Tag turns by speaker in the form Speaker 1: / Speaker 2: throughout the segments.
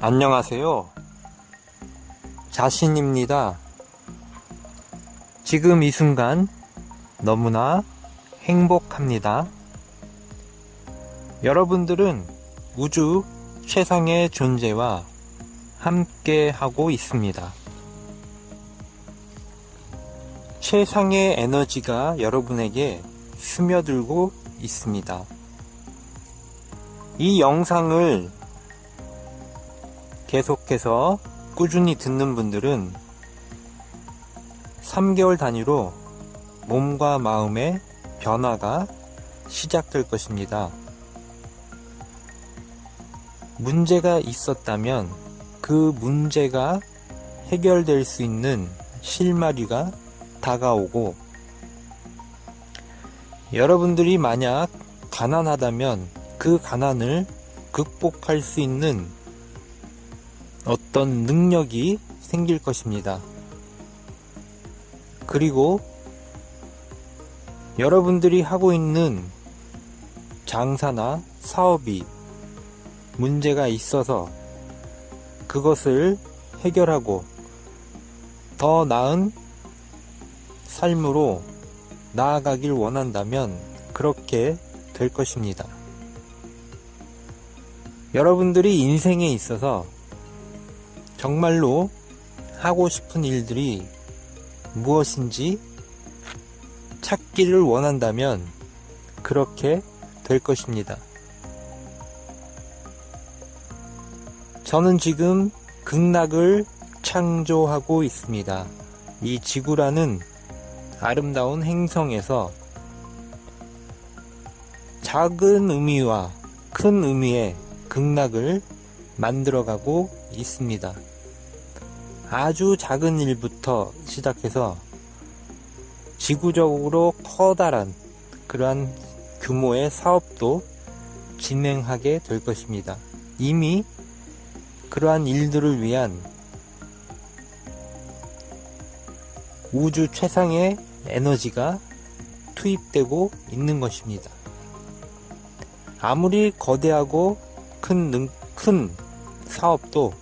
Speaker 1: 안녕하세요. 자신입니다. 지금 이 순간 너무나 행복합니다. 여러분들은 우주 최상의 존재와 함께 하고 있습니다. 최상의 에너지가 여러분에게 스며들고 있습니다. 이 영상을 계속해서 꾸준히 듣는 분들은 3개월 단위로 몸과 마음의 변화가 시작될 것입니다. 문제가 있었다면 그 문제가 해결될 수 있는 실마리가 다가오고 여러분들이 만약 가난하다면 그 가난을 극복할 수 있는 어떤 능력이 생길 것입니다. 그리고 여러분들이 하고 있는 장사나 사업이 문제가 있어서 그것을 해결하고 더 나은 삶으로 나아가길 원한다면 그렇게 될 것입니다. 여러분들이 인생에 있어서 정말로 하고 싶은 일들이 무엇인지 찾기를 원한다면 그렇게 될 것입니다. 저는 지금 극락을 창조하고 있습니다. 이 지구라는 아름다운 행성에서 작은 의미와 큰 의미의 극락을 만들어가고 있습니다. 아주 작은 일부터 시작해서 지구적으로 커다란 그러한 규모의 사업도 진행하게 될 것입니다. 이미 그러한 일들을 위한 우주 최상의 에너지가 투입되고 있는 것입니다. 아무리 거대하고 큰, 능, 큰 사업도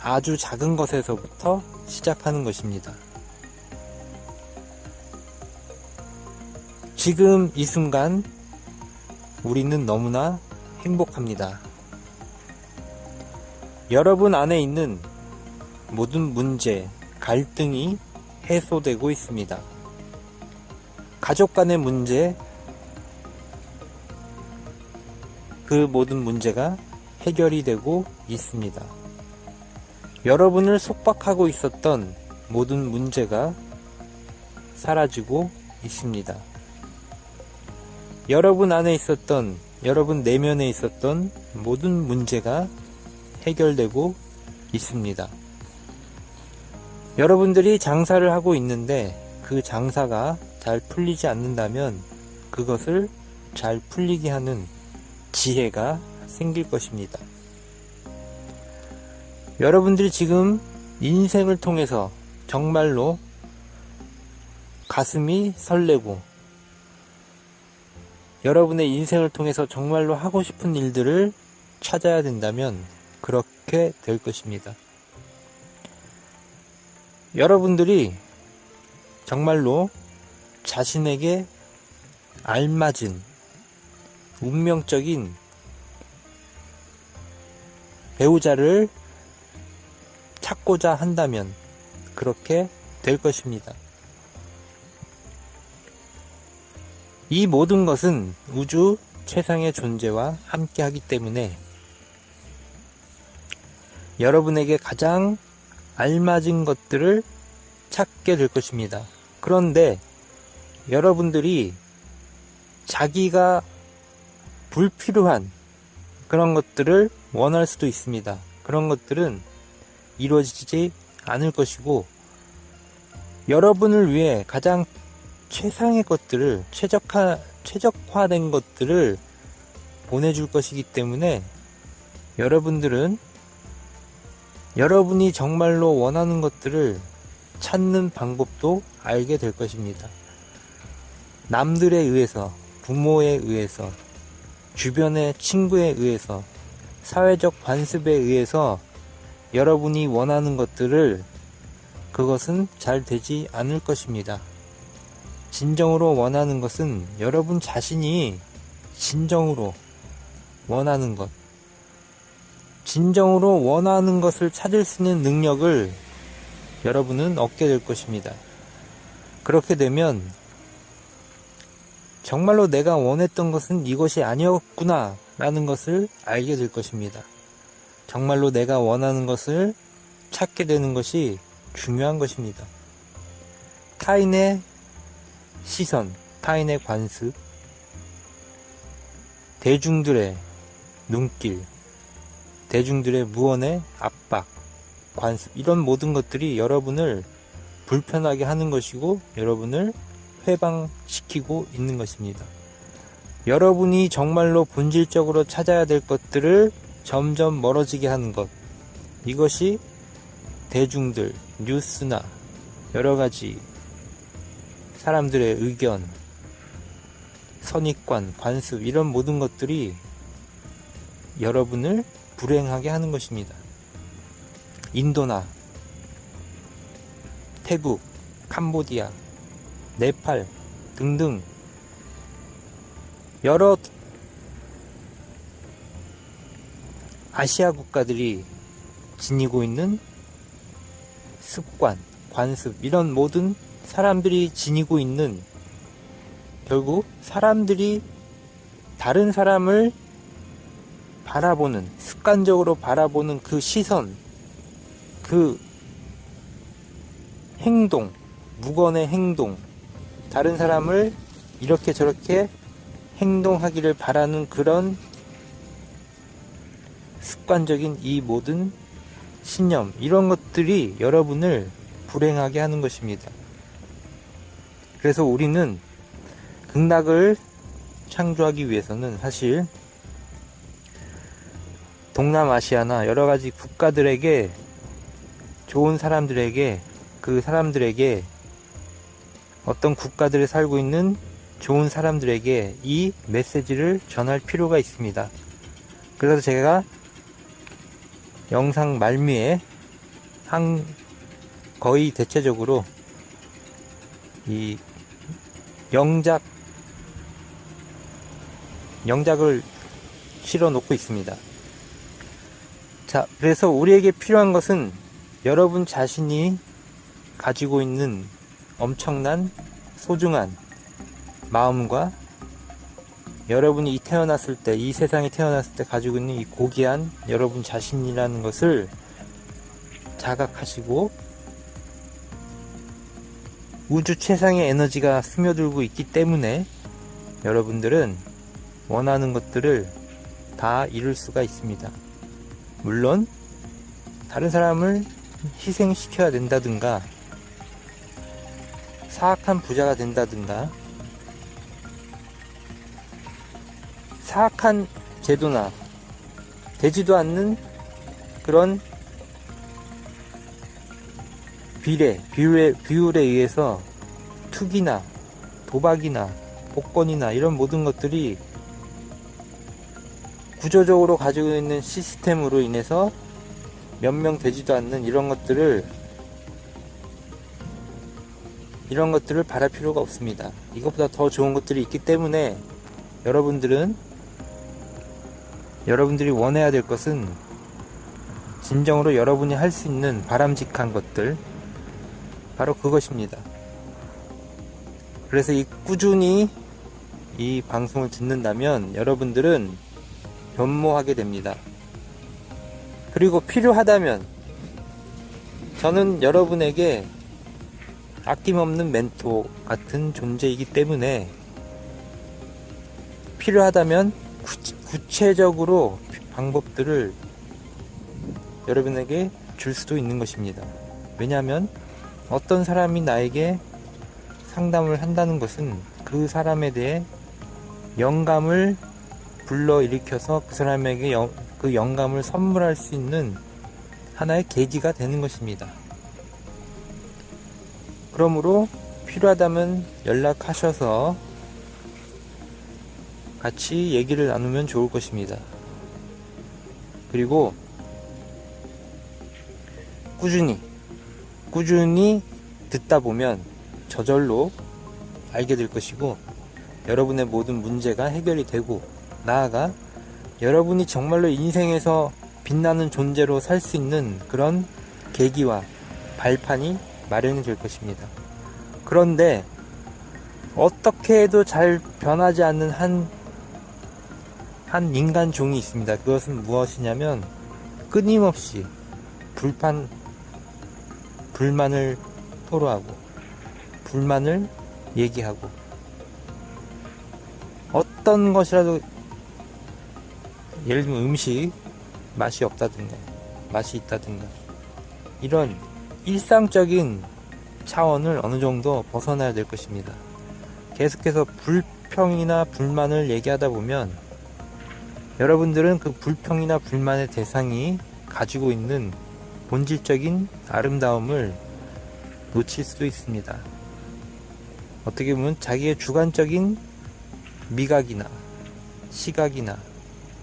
Speaker 1: 아주 작은 것에서부터 시작하는 것입니다. 지금 이 순간 우리는 너무나 행복합니다. 여러분 안에 있는 모든 문제, 갈등이 해소되고 있습니다. 가족 간의 문제, 그 모든 문제가 해결이 되고 있습니다. 여러분을 속박하고 있었던 모든 문제가 사라지고 있습니다. 여러분 안에 있었던, 여러분 내면에 있었던 모든 문제가 해결되고 있습니다. 여러분들이 장사를 하고 있는데 그 장사가 잘 풀리지 않는다면 그것을 잘 풀리게 하는 지혜가 생길 것입니다. 여러분들이 지금 인생을 통해서 정말로 가슴이 설레고 여러분의 인생을 통해서 정말로 하고 싶은 일들을 찾아야 된다면 그렇게 될 것입니다. 여러분들이 정말로 자신에게 알맞은 운명적인 배우자를 찾고자 한다면 그렇게 될 것입니다. 이 모든 것은 우주 최상의 존재와 함께 하기 때문에 여러분에게 가장 알맞은 것들을 찾게 될 것입니다. 그런데 여러분들이 자기가 불필요한 그런 것들을 원할 수도 있습니다. 그런 것들은 이루어지지 않을 것이고 여러분을 위해 가장 최상의 것들을 최적화 최적화된 것들을 보내줄 것이기 때문에 여러분들은 여러분이 정말로 원하는 것들을 찾는 방법도 알게 될 것입니다. 남들에 의해서, 부모에 의해서, 주변의 친구에 의해서 사회적 관습에 의해서 여러분이 원하는 것들을 그것은 잘 되지 않을 것입니다. 진정으로 원하는 것은 여러분 자신이 진정으로 원하는 것, 진정으로 원하는 것을 찾을 수 있는 능력을 여러분은 얻게 될 것입니다. 그렇게 되면 정말로 내가 원했던 것은 이것이 아니었구나 라는 것을 알게 될 것입니다. 정말로 내가 원하는 것을 찾게 되는 것이 중요한 것입니다. 타인의 시선, 타인의 관습, 대중들의 눈길, 대중들의 무언의 압박, 관습, 이런 모든 것들이 여러분을 불편하게 하는 것이고 여러분을 회방시키고 있는 것입니다. 여러분이 정말로 본질적으로 찾아야 될 것들을 점점 멀어지게 하는 것. 이것이 대중들, 뉴스나 여러 가지 사람들의 의견, 선입관, 관습, 이런 모든 것들이 여러분을 불행하게 하는 것입니다. 인도나 태국, 캄보디아, 네팔 등등 여러 아시아 국가들이 지니고 있는 습관, 관습, 이런 모든 사람들이 지니고 있는 결국 사람들이 다른 사람을 바라보는, 습관적으로 바라보는 그 시선, 그 행동, 무건의 행동, 다른 사람을 이렇게 저렇게 행동하기를 바라는 그런 습관적인 이 모든 신념, 이런 것들이 여러분을 불행하게 하는 것입니다. 그래서 우리는 극락을 창조하기 위해서는 사실 동남아시아나 여러 가지 국가들에게 좋은 사람들에게 그 사람들에게 어떤 국가들에 살고 있는 좋은 사람들에게 이 메시지를 전할 필요가 있습니다. 그래서 제가 영상 말미에 한 거의 대체적으로 이 영작 영작을 실어 놓고 있습니다. 자, 그래서 우리에게 필요한 것은 여러분 자신이 가지고 있는 엄청난 소중한 마음과 여러분이 태어났을 때, 이 세상에 태어났을 때 가지고 있는 이 고귀한 여러분 자신이라는 것을 자각하시고 우주 최상의 에너지가 스며들고 있기 때문에 여러분들은 원하는 것들을 다 이룰 수가 있습니다. 물론 다른 사람을 희생시켜야 된다든가 사악한 부자가 된다든가 사악한 제도나 되지도 않는 그런 비례, 비율에, 비율에 의해서 투기나 도박이나 복권이나 이런 모든 것들이 구조적으로 가지고 있는 시스템으로 인해서 몇 명 되지도 않는 이런 것들을 이런 것들을 바랄 필요가 없습니다. 이것보다 더 좋은 것들이 있기 때문에 여러분들은 여러분들이 원해야 될 것은 진정으로 여러분이 할 수 있는 바람직한 것들 바로 그것입니다. 그래서 이 꾸준히 이 방송을 듣는다면 여러분들은 변모하게 됩니다. 그리고 필요하다면 저는 여러분에게 아낌없는 멘토 같은 존재이기 때문에 필요하다면 구체적으로 방법들을 여러분에게 줄 수도 있는 것입니다. 왜냐하면 어떤 사람이 나에게 상담을 한다는 것은 그 사람에 대해 영감을 불러일으켜서 그 사람에게 영, 그 영감을 선물할 수 있는 하나의 계기가 되는 것입니다. 그러므로 필요하다면 연락하셔서 같이 얘기를 나누면 좋을 것입니다. 그리고 꾸준히 꾸준히 듣다 보면 저절로 알게 될 것이고 여러분의 모든 문제가 해결이 되고 나아가 여러분이 정말로 인생에서 빛나는 존재로 살 수 있는 그런 계기와 발판이 마련이 될 것입니다. 그런데 어떻게 해도 잘 변하지 않는 한, 한 인간 종이 있습니다. 그것은 무엇이냐면 끊임없이 불판, 불만을 토로하고 불만을 얘기하고 어떤 것이라도 예를 들면 음식 맛이 없다든가 맛이 있다든가 이런 일상적인 차원을 어느 정도 벗어나야 될 것입니다. 계속해서 불평이나 불만을 얘기하다 보면 여러분들은 그 불평이나 불만의 대상이 가지고 있는 본질적인 아름다움을 놓칠 수도 있습니다. 어떻게 보면 자기의 주관적인 미각이나 시각이나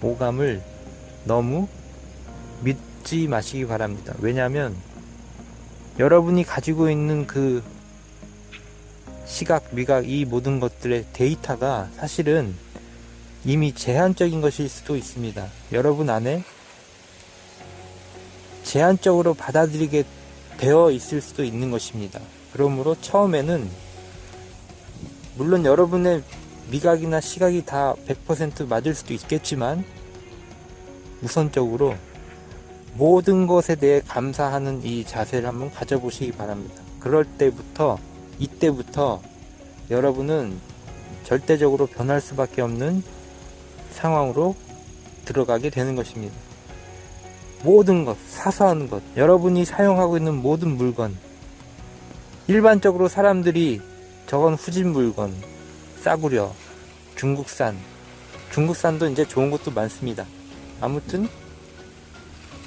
Speaker 1: 오감을 너무 믿지 마시기 바랍니다. 왜냐하면 여러분이 가지고 있는 그 시각, 미각, 이 모든 것들의 데이터가 사실은 이미 제한적인 것일 수도 있습니다. 여러분 안에 제한적으로 받아들이게 되어 있을 수도 있는 것입니다. 그러므로 처음에는 물론 여러분의 미각이나 시각이 다 100% 맞을 수도 있겠지만 우선적으로 모든 것에 대해 감사하는 이 자세를 한번 가져보시기 바랍니다. 그럴 때부터 이때부터 여러분은 절대적으로 변할 수밖에 없는 상황으로 들어가게 되는 것입니다. 모든 것, 사소한 것, 여러분이 사용하고 있는 모든 물건, 일반적으로 사람들이 저건 후진 물건, 싸구려, 중국산, 중국산도 이제 좋은 것도 많습니다. 아무튼,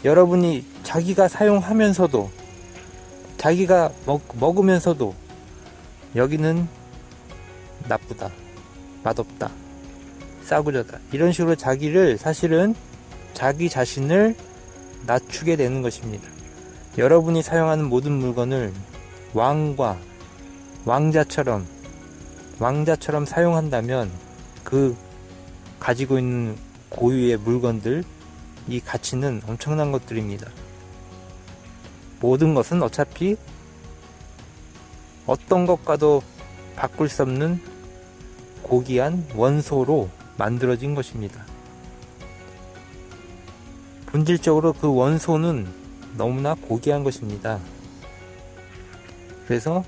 Speaker 1: 여러분이 자기가 사용하면서도, 자기가 먹, 먹으면서도, 여기는 나쁘다, 맛없다, 싸구려다. 이런 식으로 자기를 사실은 자기 자신을 낮추게 되는 것입니다. 여러분이 사용하는 모든 물건을 왕과 왕자처럼 왕자처럼 사용한다면 그 가지고 있는 고유의 물건들 이 가치는 엄청난 것들입니다. 모든 것은 어차피 어떤 것과도 바꿀 수 없는 고귀한 원소로 만들어진 것입니다. 본질적으로 그 원소는 너무나 고귀한 것입니다. 그래서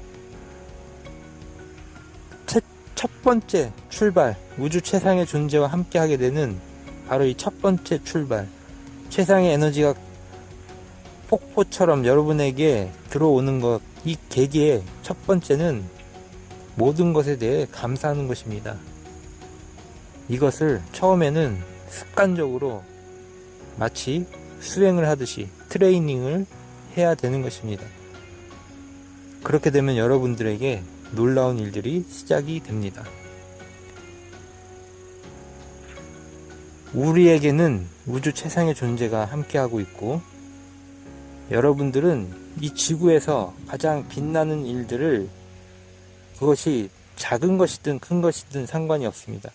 Speaker 1: 첫, 첫 번째 출발, 우주 최상의 존재와 함께 하게 되는 바로 이 첫 번째 출발, 최상의 에너지가 폭포처럼 여러분에게 들어오는 것, 이 계기의 첫 번째는 모든 것에 대해 감사하는 것입니다. 이것을 처음에는 습관적으로 마치 수행을 하듯이 트레이닝을 해야 되는 것입니다. 그렇게 되면 여러분들에게 놀라운 일들이 시작이 됩니다. 우리에게는 우주 최상의 존재가 함께하고 있고 여러분들은 이 지구에서 가장 빛나는 일들을 그것이 작은 것이든 큰 것이든 상관이 없습니다.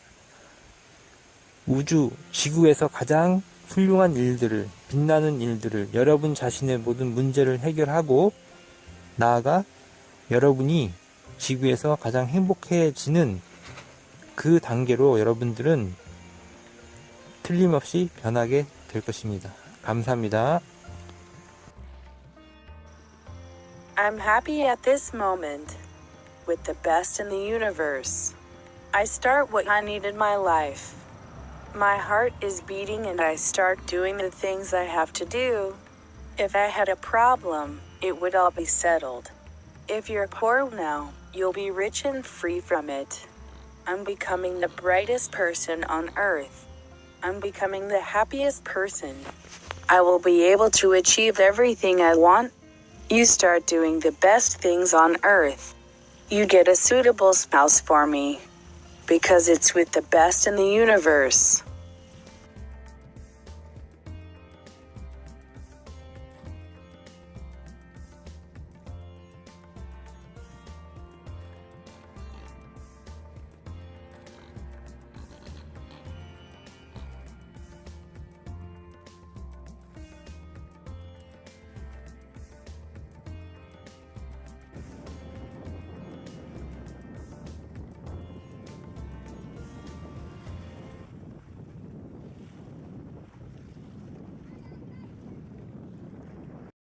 Speaker 1: 우주, 지구에서 가장 훌륭한 일들을, 빛나는 일들을, 여러분 자신의 모든 문제를 해결하고, 나아가 여러분이 지구에서 가장 행복해지는 그 단계로 여러분들은 틀림없이 변하게 될 것입니다. 감사합니다.
Speaker 2: I'm happy at this moment with the best in the universe. I start what I need in my life. My heart is beating and I start doing the things I have to do. If I had a problem, it would all be settled. If you're poor now, you'll be rich and free from it. I'm becoming the brightest person on earth. I'm becoming the happiest person. I will be able to achieve everything I want. You start doing the best things on earth. You get a suitable spouse for me. Because it's with the best in the universe.